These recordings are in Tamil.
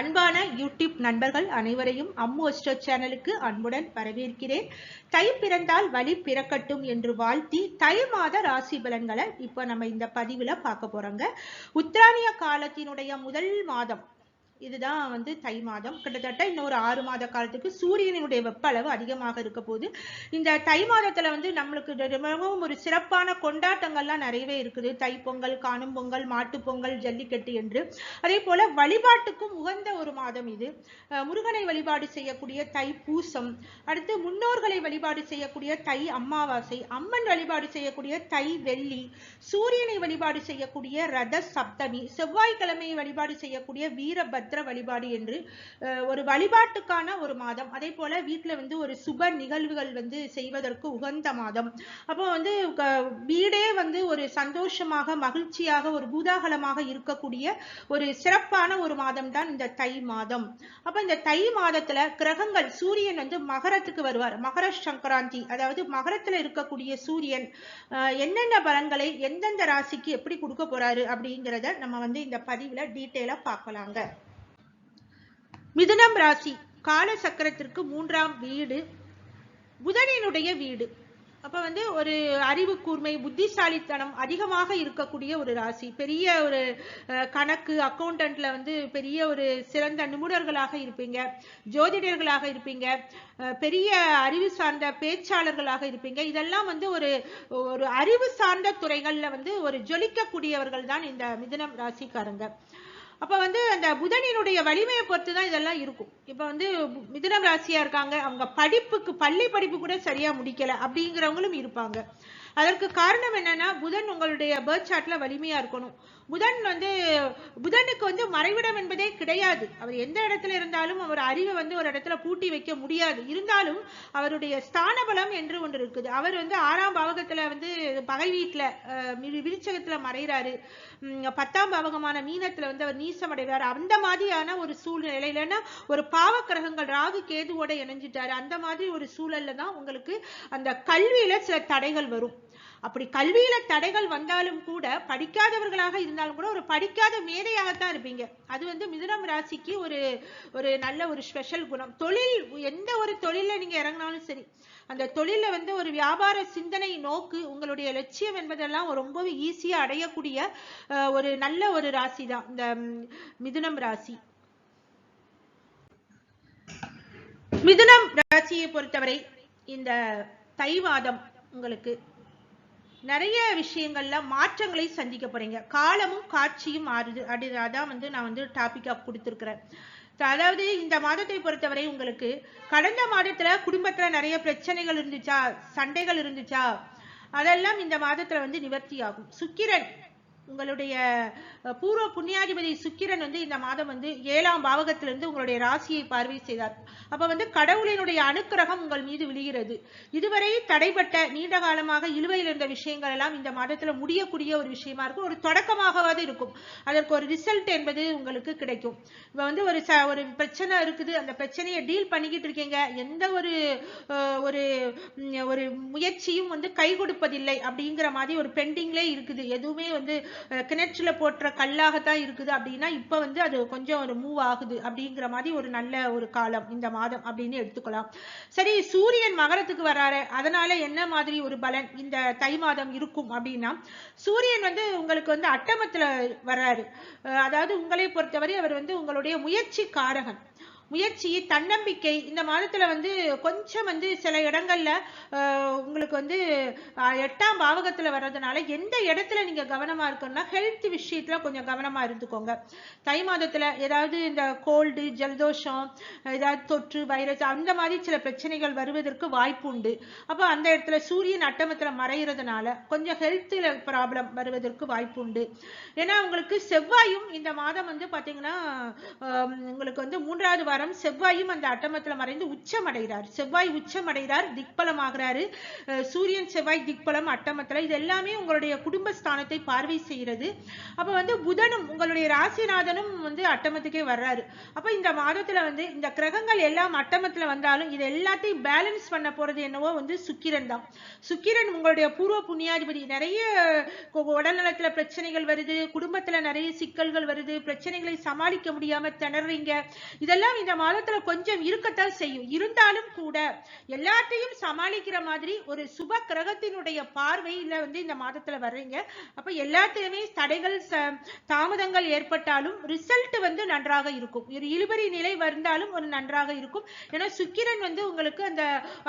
அன்பான யூடியூப் நண்பர்கள் அனைவரையும் அம்மு அஸ்ட்ரோ சேனலுக்கு அன்புடன் வரவேற்கிறேன். தை பிறந்தால் வழி பிறக்கட்டும் என்று வாழ்த்தி தை மாத ராசி பலன்களை இப்போ நம்ம இந்த பதிவுல பார்க்க போறோங்க. உத்ராணிய காலத்தினுடைய முதல் மாதம் இதுதான் வந்து தை மாதம். கிட்டத்தட்ட இன்னொரு ஆறு மாத காலத்துக்கு சூரியனுடைய வெப்ப அளவு அதிகமாக இருக்க போது இந்த தை மாதத்துல வந்து நம்மளுக்கு மிகவும் ஒரு சிறப்பான கொண்டாட்டங்கள்லாம் நிறையவே இருக்குது. தை பொங்கல் காணும் பொங்கல் மாட்டு பொங்கல் ஜல்லிக்கட்டு என்று. அதே போல வழிபாட்டுக்கும் உகந்த ஒரு மாதம் இது. முருகனை வழிபாடு செய்யக்கூடிய தை பூசம். அடுத்து முன்னோர்களை வழிபாடு செய்யக்கூடிய தை அமாவாசை. அம்மன் வழிபாடு செய்யக்கூடிய தை வெள்ளி. சூரியனை வழிபாடு செய்யக்கூடிய ரத சப்தமி. செவ்வாய்க்கிழமையை வழிபாடு செய்யக்கூடிய வீரபத்ர வழிபாடு என்று ஒரு வழிபாட்டுக்கான ஒரு மாதம். அதே போல வீட்டுல வந்து ஒரு சுப நிகழ்வுகள் வந்து செய்வதற்கு உகந்த மாதம். அப்போ வந்து வீடே வந்து ஒரு சந்தோஷமாக மகிழ்ச்சியாக ஒரு பூதாகலமாக இருக்கக்கூடிய ஒரு சிறப்பான ஒரு மாதம் தான் இந்த தை மாதம். அப்ப இந்த தை மாதத்துல கிரகங்கள் சூரியன் வந்து மகரத்துக்கு வருவார். மகர சங்கராந்தி அதாவது மகரத்துல இருக்கக்கூடிய சூரியன் என்னென்ன பலன்களை எந்தெந்த ராசிக்கு எப்படி கொடுக்க போறாரு அப்படிங்கிறத நம்ம வந்து இந்த பதிவுல டீட்டெயிலா பார்க்கலாங்க. மிதுனம் ராசி கால சக்கரத்திற்கு மூன்றாம் வீடு புதனினுடைய வீடு. அப்ப வந்து ஒரு அறிவு கூர்மை புத்திசாலித்தனம் அதிகமாக இருக்கக்கூடிய ஒரு ராசி. பெரிய ஒரு அஹ், கணக்கு அக்கௌண்டன்ட்ல வந்து பெரிய ஒரு சிறந்த நிபுணர்களாக இருப்பீங்க. ஜோதிடர்களாக இருப்பீங்க. அஹ், பெரிய அறிவு சார்ந்த பேச்சாளர்களாக இருப்பீங்க. இதெல்லாம் வந்து ஒரு ஒரு அறிவு சார்ந்த துறைகள்ல வந்து ஒரு ஜொலிக்கக்கூடியவர்கள் தான் இந்த மிதுனம் ராசிக்காரங்க. அப்ப வந்து அந்த புதனினுடைய வலிமையை பொறுத்து தான் இதெல்லாம் இருக்கும். இப்ப வந்து மிதுனம் ராசியா இருக்காங்க அவங்க படிப்புக்கு பள்ளி படிப்பு கூட சரியா முடிக்கல அப்படிங்கிறவங்களும் இருப்பாங்க. அதற்கு காரணம் என்னன்னா புதன் உங்களுடைய பேர்த் சார்ட்ல வலிமையா இருக்கணும். புதன் வந்து புதனுக்கு வந்து மறைவிடம் என்பதே கிடையாது. அவர் எந்த இடத்துல இருந்தாலும் அவர் அறிவை வந்து ஒரு இடத்துல பூட்டி வைக்க முடியாது. இருந்தாலும் அவருடைய ஸ்தான பலம் என்று ஒன்று இருக்குது. அவர் வந்து ஆறாம் பாவகத்துல வந்து பகை வீட்டுல விருச்சகத்துல மறைகிறாரு பத்தாம் பாவகமான மீனத்துல வந்து அவர் நீசம் அடைகிறார். அந்த மாதிரியான ஒரு சூழ்நிலை இல்லைன்னா ஒரு பாவ கிரகங்கள் ராகு கேதுவோட இணைஞ்சிட்டாரு. அந்த மாதிரி ஒரு சூழல்ல தான் உங்களுக்கு அந்த கல்வியில சில தடைகள் வரும். அப்படி கல்வியில தடைகள் வந்தாலும் கூட படிக்காதவர்களாக இருந்தாலும் கூட ஒரு படிக்காத மேதையாகத்தான் இருப்பீங்க. அது வந்து மிதுனம் ராசிக்கு ஒரு ஒரு நல்ல ஒரு ஸ்பெஷல் குணம். தொழில் எந்த ஒரு தொழில நீங்க இறங்கினாலும் சரி அந்த தொழில வந்து ஒரு வியாபார சிந்தனை நோக்கு உங்களுடைய லட்சியம் என்பதெல்லாம் ரொம்பவே ஈஸியா அடையக்கூடிய ஒரு நல்ல ஒரு ராசி தான் இந்த மிதுனம் ராசி. மிதுனம் ராசியை பொறுத்தவரை இந்த தை மாதம் உங்களுக்கு நிறைய விஷயங்கள்ல மாற்றங்களை சந்திக்க போறீங்க காலமும் காட்சியும் மாறுது. அப்படி வந்து நான் வந்து டாபிக்கா கொடுத்துருக்குறேன். அதாவது இந்த மாதத்தை பொறுத்தவரை உங்களுக்கு கடந்த மாதத்துல குடும்பத்துல நிறைய பிரச்சனைகள் இருந்துச்சா? சண்டைகள் இருந்துச்சா? அதெல்லாம் இந்த மாதத்துல வந்து நிவர்த்தி ஆகும். சுக்கிரன் உங்களுடைய பூர்வ புண்ணியாதிபதி சுக்கிரன் வந்து இந்த மாதம் வந்து ஏழாம் பாவகத்திலிருந்து உங்களுடைய ராசியை பார்வை செய்தார். அப்ப வந்து கடவுளினுடைய அனுக்கிரகம் உங்கள் மீது விழுகிறது. இதுவரை தடைப்பட்ட நீண்ட காலமாக இழுவையில் இருந்த விஷயங்கள் எல்லாம் இந்த மாதத்துல முடியக்கூடிய ஒரு விஷயமா இருக்கும். ஒரு தொடக்கமாகவாது இருக்கும். அதற்கு ஒரு ரிசல்ட் என்பது உங்களுக்கு கிடைக்கும். இப்ப வந்து ஒரு ச ஒரு பிரச்சனை இருக்குது. அந்த பிரச்சனையை டீல் பண்ணிக்கிட்டு இருக்கீங்க. எந்த ஒரு ஒரு ஒரு முயற்சியும் வந்து கை கொடுப்பதில்லை அப்படிங்கிற மாதிரி ஒரு பெண்டிங்லே இருக்குது. எதுவுமே வந்து கிணற்றுல போட்டுற கல்லாகத்தான் இருக்குது. அப்படின்னா இப்ப வந்து அது கொஞ்சம் ஒரு மூவ் ஆகுது அப்படிங்கிற மாதிரி ஒரு நல்ல ஒரு காலம் இந்த மாதம் அப்படின்னு எடுத்துக்கலாம். சரி சூரியன் மகரத்துக்கு வராரு. அதனால என்ன மாதிரி ஒரு பலன் இந்த தை மாதம் இருக்கும் அப்படின்னா சூரியன் வந்து உங்களுக்கு வந்து அட்டமத்துல வர்றாரு அதாவது உங்களை பொறுத்தவரை அவர் வந்து உங்களுடைய முயற்சி காரகன். முயற்சி தன்னம்பிக்கை இந்த மாதத்துல வந்து கொஞ்சம் வந்து சில இடங்கள்ல உங்களுக்கு வந்து எட்டாம் பாவகத்துல வர்றதுனால எந்த இடத்துல நீங்க கவனமா இருக்கணும்னா ஹெல்த் விஷயத்துல கொஞ்சம் கவனமா இருந்துக்கோங்க. தை மாதத்துல ஏதாவது இந்த கோல்டு ஜலதோஷம் ஏதாவது தொற்று வைரஸ் அந்த மாதிரி சில பிரச்சனைகள் வருவதற்கு வாய்ப்பு உண்டு. அப்போ அந்த இடத்துல சூரியன் அட்டமத்துல மறைகிறதுனால கொஞ்சம் ஹெல்த்ல ப்ராப்ளம் வருவதற்கு வாய்ப்பு உண்டு. ஏன்னா உங்களுக்கு செவ்வாயும் இந்த மாதம் வந்து பாத்தீங்கன்னா உங்களுக்கு வந்து மூன்றாவது வாரத்துல பிரகாரம் செவ்வாயும் அந்த அட்டமத்துல மறைந்து உச்சம் அடைகிறார் செவ்வாய் உச்சம் அடைகிறார் திக்பலம் ஆகிறாரு சூரியன் செவ்வாய் திக்பலம் அட்டமத்துல. இது எல்லாமே உங்களுடைய குடும்பஸ்தானத்தை பார்வை செய்கிறது. அப்ப வந்து புதனும் உங்களுடைய ராசிநாதனும் வந்து அட்டமத்துக்கே வர்றாரு. அப்ப இந்த மாதத்துல வந்து இந்த கிரகங்கள் எல்லாம் அட்டமத்துல வந்தாலும் இது எல்லாத்தையும் பேலன்ஸ் பண்ண போறது என்னவோ வந்து சுக்கிரன் தான். சுக்கிரன் உங்களுடைய பூர்வ புண்ணியாதிபதி. நிறைய கொ- உடல்நலத்துல பிரச்சனைகள் வருது குடும்பத்துல நிறைய சிக்கல்கள் வருது பிரச்சனைகளை சமாளிக்க முடியாம திணறீங்க. இதெல்லாம் இந்த இந்த மாதத்துல கொஞ்சம் இருக்கத்தான் செய்யும். இருந்தாலும் கூட எல்லாத்தையும் சமாளிக்கிற மாதிரி ஒரு சுப கிரகத்தினுடைய பார்வையில வந்து இந்த மாதத்துல வர்றீங்க. அப்ப எல்லாத்தையுமே தடைகள் தாமதங்கள் ஏற்பட்டாலும் ரிசல்ட் வந்து நன்றாக இருக்கும். ஒரு இழுபறி நிலை வந்தாலும் ஒரு நன்றாக இருக்கும். ஏன்னா சுக்கிரன் வந்து உங்களுக்கு அந்த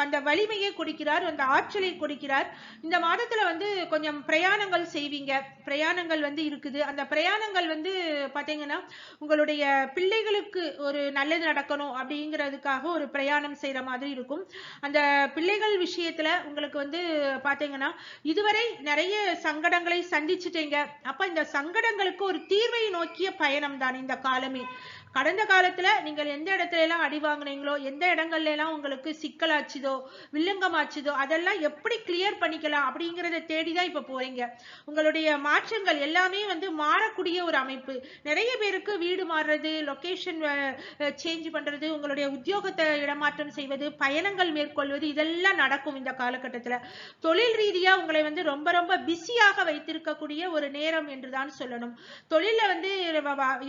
அந்த வலிமையை கொடுக்கிறார் அந்த ஆற்றலை கொடுக்கிறார். இந்த மாதத்துல வந்து கொஞ்சம் பிரயாணங்கள் செய்வீங்க. பிரயாணங்கள் வந்து இருக்குது. அந்த பிரயாணங்கள் வந்து பாத்தீங்கன்னா உங்களுடைய பிள்ளைகளுக்கு ஒரு நல்லது நடக்கணும் அப்படிங்கிறதுக்காக ஒரு பிரயாணம் செய்யற மாதிரி இருக்கும். அந்த பிள்ளைகள் விஷயத்துல உங்களுக்கு வந்து பாத்தீங்கன்னா இதுவரை நிறைய சங்கடங்களை சந்திச்சுட்டீங்க. அப்ப இந்த சங்கடங்களுக்கு ஒரு தீர்வை நோக்கிய பயணம் தான் இந்த காலமே. கடந்த காலத்துல நீங்கள் எந்த இடத்துல எல்லாம் அடி வாங்குனீங்களோ எந்த இடங்கள்ல எல்லாம் உங்களுக்கு சிக்கலாச்சுதோ வில்லங்கமாச்சுதோ அதெல்லாம் எப்படி கிளியர் பண்ணிக்கலாம் அப்படிங்கறத தேடிதான் இப்ப போறீங்க. உங்களுடைய மாற்றங்கள் எல்லாமே வந்து மாறக்கூடிய ஒரு அமைப்பு. நிறைய பேருக்கு வீடு மாறுறது லொகேஷன் சேஞ்ச் பண்றது உங்களுடைய உத்தியோகத்தை இடமாற்றம் செய்வது பயணங்கள் மேற்கொள்வது இதெல்லாம் நடக்கும் இந்த காலகட்டத்துல. தொழில் ரீதியா உங்களை வந்து ரொம்ப ரொம்ப பிஸியாக வைத்திருக்கக்கூடிய ஒரு நேரம் என்றுதான் சொல்லணும். தொழில வந்து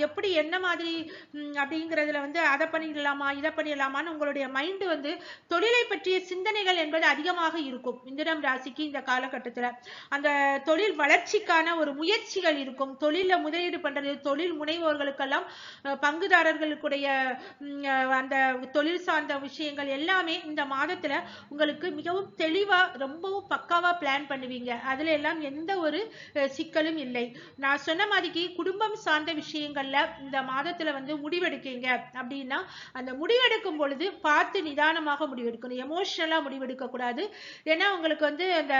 எப்படி என்ன மாதிரி அப்படிங்கறதுல வந்து அதை பண்ணிடலாமா இதை பண்ணிடலாமான்னு உங்களுடைய மைண்ட் வந்து தொழிலை பற்றிய சிந்தனைகள் என்பது அதிகமாக இருக்கும். மிதுனம் ராசிக்கு இந்த காலகட்டத்தில் அந்த தொழில் வளர்ச்சிக்கான ஒரு முயற்சிகள் இருக்கும். தொழில முதலீடு பண்றது தொழில் முனைவோர்களுக்கெல்லாம் பங்குதாரர்களுக்குடைய அந்த தொழில் சார்ந்த விஷயங்கள் எல்லாமே இந்த மாதத்துல உங்களுக்கு மிகவும் தெளிவா ரொம்பவும் பக்காவா பிளான் பண்ணுவீங்க. அதுல எல்லாம் எந்த ஒரு சிக்கலும் இல்லை. நான் சொன்ன மாதிரிக்கு குடும்பம் சார்ந்த விஷயங்கள்ல இந்த மாதத்துல வந்து முடிவெடுக்கீங்க. அப்படின்னா அந்த முடிவெடுக்கும் பொழுது பார்த்து நிதானமாக முடிவெடுக்கணும். எமோஷனலா முடிவெடுக்க கூடாது ஏன்னா உங்களுக்கு வந்து அந்த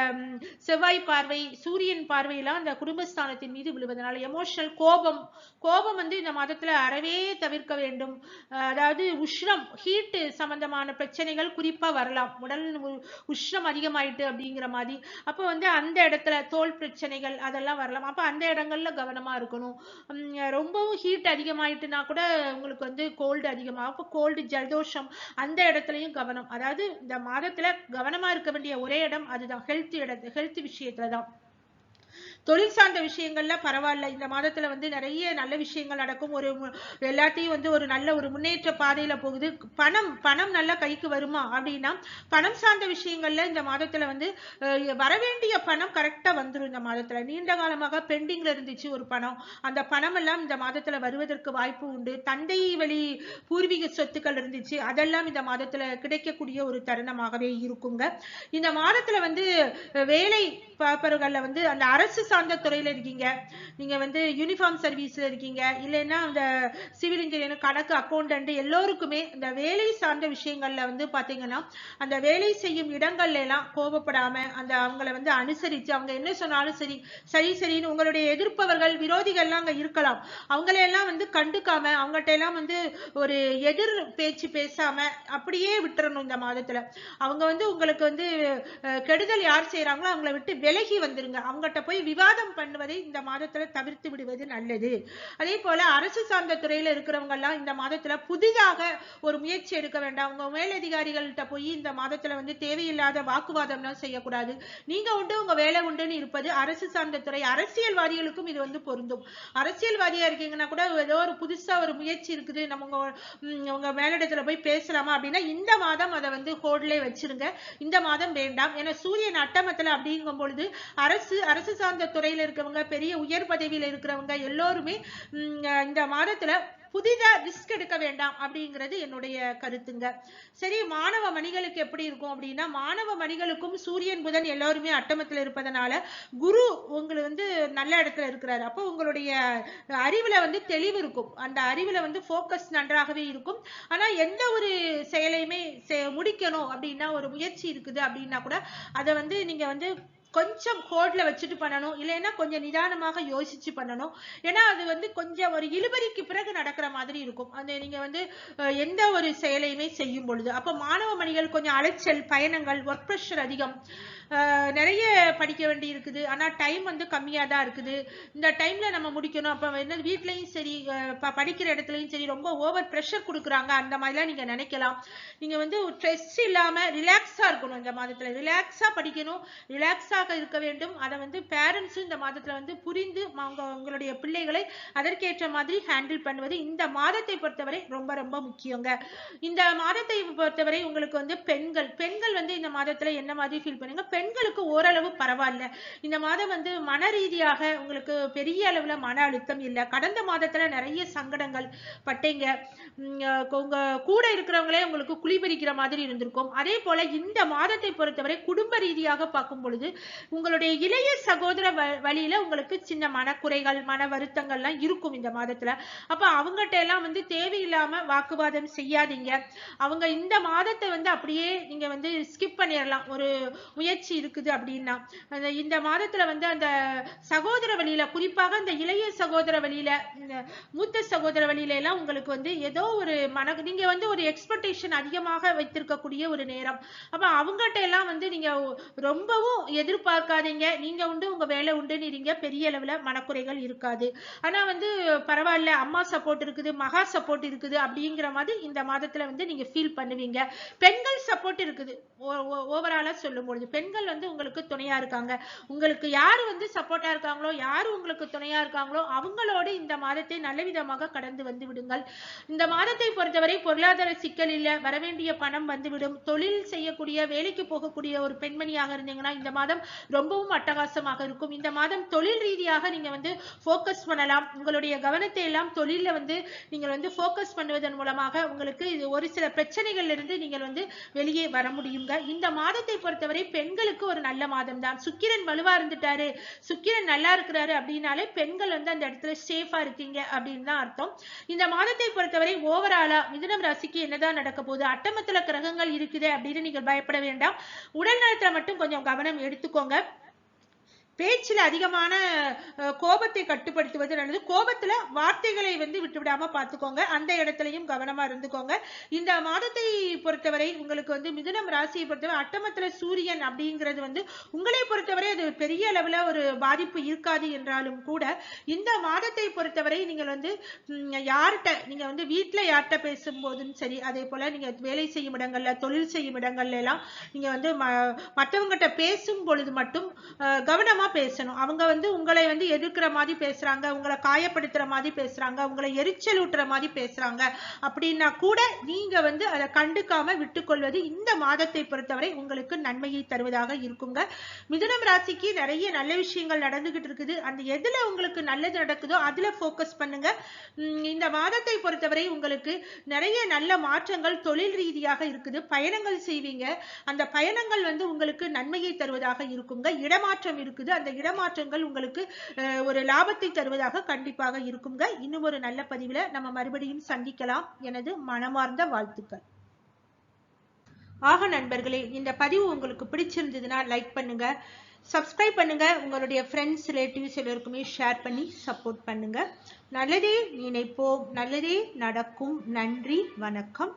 செவ்வாய் பார்வை சூரியன் பார்வையெல்லாம் அந்த குடும்பஸ்தானத்தின் மீது விழுவதனால எமோஷனல் கோபம் கோபம் வந்து இந்த மாதத்துல அறவே தவிர்க்க வேண்டும். அதாவது உஷ்ணம் ஹீட்டு சம்பந்தமான பிரச்சனைகள் குறிப்பா வரலாம். உடல் உஷ்ணம் அதிகமாயிட்டு அப்படிங்கிற மாதிரி. அப்ப வந்து அந்த இடத்துல தோல் பிரச்சனைகள் அதெல்லாம் வரலாம். அப்ப அந்த இடங்கள்ல கவனமா இருக்கணும். ரொம்பவும் ஹீட் அதிகமாயிட்டுனா கூட உங்களுக்கு வந்து கோல்டு அதிகமா கோல்டு ஜலதோஷம் அந்த இடத்துலயும் கவனம். அதாவது இந்த மாதத்துல கவனமா இருக்க வேண்டிய ஒரே இடம் அதுதான். ஹெல்த் இடத்து ஹெல்த் விஷயத்துல தான் தொழில் சார்ந்த விஷயங்கள்ல பரவாயில்ல. இந்த மாதத்துல வந்து நிறைய நல்ல விஷயங்கள் நடக்கும். ஒரு எல்லாத்தையும் வந்து ஒரு நல்ல ஒரு முன்னேற்ற பாதையில போகுது. பணம் பணம் நல்லா கைக்கு வருமா அப்படின்னா பணம் சார்ந்த விஷயங்கள்ல இந்த மாதத்துல வந்து வரவேண்டிய பணம் கரெக்டா வந்துடும் இந்த மாதத்துல. நீண்ட காலமாக பெண்டிங்ல இருந்துச்சு ஒரு பணம். அந்த பணம் எல்லாம் இந்த மாதத்துல வருவதற்கு வாய்ப்பு உண்டு. தந்தை வழி பூர்வீக சொத்துக்கள் இருந்துச்சு. அதெல்லாம் இந்த மாதத்துல கிடைக்கக்கூடிய ஒரு தருணமாகவே இருக்குங்க. இந்த மாதத்துல வந்து வேலை பார்ப்பவர்கள்ல வந்து அந்த அரசு சார்ந்த துறையில இருக்கீங்க. நீங்க வந்து யூனிஃபார்ம் சர்வீஸ்ல இருக்கீங்க. இல்லைன்னா அந்த சிவில் இன்ஜினியர் கணக்கு அக்கௌண்டன்ட் எல்லோருக்குமே இந்த வேலை சார்ந்த விஷயங்கள்ல வந்து பாத்தீங்கன்னா அந்த வேலை செய்யும் இடங்கள்ல எல்லாம் கோபப்படாம அந்த அவங்கள வந்து அனுசரிச்சு அவங்க என்ன சொன்னாலும் சரி சரி சரின்னு உங்களுடைய எதிர்ப்பவர்கள் விரோதிகள்லாம் அங்க இருக்கலாம். அவங்களையெல்லாம் எல்லாம் வந்து கண்டுக்காம அவங்கள்ட்ட எல்லாம் வந்து ஒரு எதிர் பேச்சு பேசாம அப்படியே விட்டுறணும் இந்த மாதத்துல. அவங்க வந்து உங்களுக்கு வந்து கெடுதல் யார் செய்யறாங்களோ அவங்கள விட்டு விலகி வந்துருங்க. அவங்ககிட்ட போய் விவாதம் பண்ணுவதை இந்த மாதத்துல தவிர்த்து விடுவது நல்லது. அதே போல அரசு சார்ந்த துறையில இருக்கிறவங்க எல்லாம் இந்த மாதத்துல புதிதாக ஒரு முயற்சி எடுக்க வேண்டாம். உங்க மேலதிகாரிகள்கிட்ட போய் இந்த மாதத்துல வந்து தேவையில்லாத வாக்குவாதம்லாம் செய்யக்கூடாது. நீங்க உண்டு உங்க வேலை உண்டுன்னு இருப்பது அரசு சார்ந்த துறை. அரசியல்வாதிகளுக்கும் இது வந்து பொருந்தும். அரசியல்வாதியா இருக்கீங்கன்னா கூட ஏதோ ஒரு புதுசா ஒரு முயற்சி இருக்குது. நம்ம உங்க உங்க மேலிடத்துல போய் பேசலாமா அப்படின்னா இந்த மாதம் அதை வந்து ஹோல்ட்ல வச்சிருங்க. இந்த மாதம் வேண்டாம். ஏன்னா சூரியன் அட்டமத்துல அப்படிங்கும் பொழுது அரசு அரசு சார்ந்த துறையில இருக்கிறவங்க பெரிய உயர் பதவியில இருக்கிறவங்க எல்லோருமே இந்த மாதத்துல புதிதா ரிஸ்க் எடுக்க வேண்டாம் அப்படிங்கிறது என்னுடைய கருத்துங்க. சரி மாணவ மணிகளுக்கு எப்படி இருக்கும் அப்படின்னா மாணவ மணிகளுக்கும் சூரியன் புதன் எல்லாருமே அட்டமத்துல இருப்பதனால குரு உங்களுக்கு வந்து நல்ல இடத்துல இருக்கிறாரு. அப்போ உங்களுடைய அறிவுல வந்து தெளிவு இருக்கும். அந்த அறிவுல வந்து ஃபோக்கஸ் நன்றாகவே இருக்கும். ஆனா எந்த ஒரு செயலையுமே முடிக்கணும் அப்படின்னா ஒரு முயற்சி இருக்குது அப்படின்னா கூட அதை வந்து நீங்க வந்து கொஞ்சம் ஹோல்ட்ல வச்சுட்டு பண்ணணும். இல்லைன்னா கொஞ்சம் நிதானமாக யோசிச்சு பண்ணணும். ஏன்னா அது வந்து கொஞ்சம் ஒரு இழுபறிக்கு பிறகு நடக்கிற மாதிரி இருக்கும். அந்த நீங்க வந்து எந்த ஒரு செயலையுமே செய்யும் பொழுது. அப்ப மாணவ மணிகள் கொஞ்சம் அலைச்சல் பயணங்கள் ஒர்க் ப்ரெஷர் அதிகம். நிறைய படிக்க வேண்டி இருக்குது ஆனால் டைம் வந்து கம்மியாக தான் இருக்குது. இந்த டைமில் நம்ம முடிக்கணும். அப்போ என்ன வீட்லேயும் சரி ப- படிக்கிற இடத்துலையும் சரி ரொம்ப ஓவர் ப்ரெஷர் கொடுக்குறாங்க. அந்த மாதிரிலாம் நீங்கள் நினைக்கலாம். நீங்கள் வந்து ஸ்ட்ரெஸ் இல்லாமல் ரிலாக்ஸாக இருக்கணும் இந்த மாதத்தில். ரிலாக்ஸாக படிக்கணும். ரிலாக்ஸாக இருக்க வேண்டும். அதை வந்து பேரண்ட்ஸும் இந்த மாதத்தில் வந்து புரிந்து அவங்க அவங்களுடைய உங்களுடைய பிள்ளைகளை அதற்கேற்ற மாதிரி ஹேண்டில் பண்ணுவது இந்த மாதத்தை பொறுத்தவரை ரொம்ப ரொம்ப முக்கியங்க. இந்த மாதத்தை பொறுத்தவரை உங்களுக்கு வந்து பெண்கள் பெண்கள் வந்து இந்த மாதத்தில் என்ன மாதிரி ஃபீல் பண்ணுங்க? பெண்களுக்கு ஓரளவு பரவாயில்ல. இந்த மாதம் வந்து மன ரீதியாக உங்களுக்கு பெரிய அளவுல மன அழுத்தம் இல்லை. கடந்த மாதத்துல நிறைய சங்கடங்கள் பட்டீங்க. உங்க கூட இருக்கிறவங்களே உங்களுக்கு குளிபறிக்கிற மாதிரி இருந்திருக்கும். அதே போல இந்த மாதத்தை பொறுத்தவரை குடும்ப ரீதியாக பார்க்கும் பொழுது உங்களுடைய இளைய சகோதர வ- வழியில உங்களுக்கு சின்ன மனக்குறைகள் மன வருத்தங்கள்லாம் இருக்கும் இந்த மாதத்துல. அப்ப அவங்ககிட்ட எல்லாம் வந்து தேவையில்லாம வாக்குவாதம் செய்யாதீங்க. அவங்க இந்த மாதத்தை வந்து அப்படியே நீங்க வந்து ஸ்கிப் பண்ணிடலாம் ஒரு முயற்சி இருக்குது அப்படின்னா அந்த இந்த மாதத்துல வந்து அந்த சகோதர வழியில குறிப்பாக இந்த இளைய சகோதர வழியில இந்த மூத்த சகோதர வழியில எல்லாம் உங்களுக்கு வந்து ஏதோ ஒரு மன நீங்க வந்து ஒரு எக்ஸ்பெக்டேஷன் அதிகமாக வைத்திருக்கக்கூடிய ஒரு நேரம். அப்ப அவங்ககிட்ட எல்லாம் வந்து நீங்க ரொம்பவும் எதிர்பார்க்காதீங்க. நீங்க உண்டு உங்க வேலை உண்டுன்னு நீங்க பெரிய அளவுல மனக்குறைகள் இருக்காது. ஆனா வந்து பரவாயில்ல அம்மா சப்போர்ட் இருக்குது மகா சப்போர்ட் இருக்குது அப்படிங்கிற மாதிரி இந்த மாதத்துல வந்து நீங்க ஃபீல் பண்ணுவீங்க. பெண்கள் சப்போர்ட் இருக்குது. ஓவராலா சொல்லும் பொழுது பெண்கள் வந்து உங்களுக்கு துணையா இருக்காங்க. உங்களுக்கு யாரு வந்து சப்போர்ட்டா இருக்காங்களோ யாரு உங்களுக்கு துணையா இருக்காங்களோ அவங்களோடு இந்த மாதத்தை நல்ல விதமாக கடந்து வந்து விடுங்கள். இந்த மாதத்தை பொறுத்தவரை பொருளாதார சிக்கல் இல்ல வரவேண்டிய பணம் வந்துவிடும். தொழில் செய்யக்கூடிய வேலைக்கு போகக்கூடிய ஒரு பெண்மணியாக இருந்தீங்கன்னா இந்த மாதம் ரொம்பவும் அட்டகாசமாக இருக்கும். இந்த மாதம் தொழில் ரீதியாக நீங்க வந்து ஃபோக்கஸ் பண்ணலாம். உங்களுடைய கவனத்தை எல்லாம் தொழில வந்து நீங்கள் வந்து ஃபோக்கஸ் பண்ணுவதன் மூலமாக உங்களுக்கு இது ஒரு சில பிரச்சனைகள்ல இருந்து நீங்கள் வந்து வெளியே வர முடியுங்க. இந்த மாதத்தை பொறுத்தவரை பெண்கள் பெண்களுக்கு ஒரு நல்ல மாதம் தான் சுக்கிரன் வலுவா இருந்துட்டாரு. சுக்கிரன் நல்லா இருக்கிறாரு அப்படின்னாலே பெண்கள் வந்து அந்த இடத்துல சேஃபா இருக்கீங்க அப்படின்னு தான் அர்த்தம். இந்த மாதத்தை பொறுத்தவரை ஓவராலா மிதுனம் ராசிக்கு என்னதான் நடக்க போகுது? அட்டமத்துல கிரகங்கள் இருக்குது அப்படின்னு நீங்கள் பயப்பட வேண்டாம். உடல் நலத்துல மட்டும் கொஞ்சம் கவனம் எடுத்துக்கோங்க. பேச்சில் அதிகமான கோபத்தை கட்டுப்படுத்துவது நல்லது. கோபத்துல வார்த்தைகளை வந்து விட்டுவிடாம பார்த்துக்கோங்க. அந்த இடத்துலயும் கவனமா இருந்துக்கோங்க. இந்த மாதத்தை பொறுத்தவரை உங்களுக்கு வந்து மிதுனம் ராசியை பொறுத்தவரை அட்டமத்துல சூரியன் அப்படிங்கிறது வந்து உங்களை பொறுத்தவரை அது பெரிய அளவுல ஒரு பாதிப்பு இருக்காது என்றாலும் கூட இந்த மாதத்தை பொறுத்தவரை நீங்கள் வந்து யார்கிட்ட நீங்க வந்து வீட்டுல யார்கிட்ட பேசும்போதும் சரி அதே போல நீங்க வேலை செய்யும் இடங்கள்ல தொழில் செய்யும் இடங்கள்ல எல்லாம் நீங்க வந்து ம- மத்தவங்ககிட்ட பேசும் பொழுது மட்டும் அஹ், கவனமா பேசணும். அவங்க வந்து உங்களை வந்து எதிர்க்கிற மாதிரி பேசுறாங்க உங்களை காயப்படுத்துற மாதிரி பேசுறாங்க உங்களை எரிச்சல் ஊட்டுற மாதிரி பேசுறாங்க அப்படின்னா கூட நீங்க வந்து அதை கண்டுக்காம விட்டுக்கொள்வது இந்த மாதத்தை பொறுத்தவரை உங்களுக்கு நன்மையை தருவதாக இருக்குங்க. மிதுனம் ராசிக்கு நிறைய நல்ல விஷயங்கள் நடந்துகிட்டு இருக்குது. அந்த எதுல உங்களுக்கு நல்லது நடக்குதோ அதுல ஃபோக்கஸ் பண்ணுங்க. இந்த மாதத்தை பொறுத்தவரை உங்களுக்கு நிறைய நல்ல மாற்றங்கள் தொழில் ரீதியாக இருக்குது. பயணங்கள் செய்வீங்க. அந்த பயணங்கள் வந்து உங்களுக்கு நன்மையை தருவதாக இருக்குங்க. இடமாற்றம் இருக்குது. அந்த இடமாற்றங்கள் உங்களுக்கு ஒரு லாபத்தை தருவதாக கண்டிப்பாக இருக்குங்க. இன்னும் ஒரு நல்ல பதிவுல நம்ம மறுபடியும் சந்திக்கலாம். எனது மனமார்ந்த வாழ்த்துக்கள். ஆக நண்பர்களே இந்த பதிவு உங்களுக்கு பிடிச்சிருந்ததுன்னா லைக் பண்ணுங்க சப்ஸ்கிரைப் பண்ணுங்க உங்களுடைய ஃப்ரெண்ட்ஸ் ரிலேட்டிவ்ஸ் எல்லோருக்குமே ஷேர் பண்ணி சப்போர்ட் பண்ணுங்க. நல்லதே நினைப்போம் நல்லதே நடக்கும். நன்றி வணக்கம்.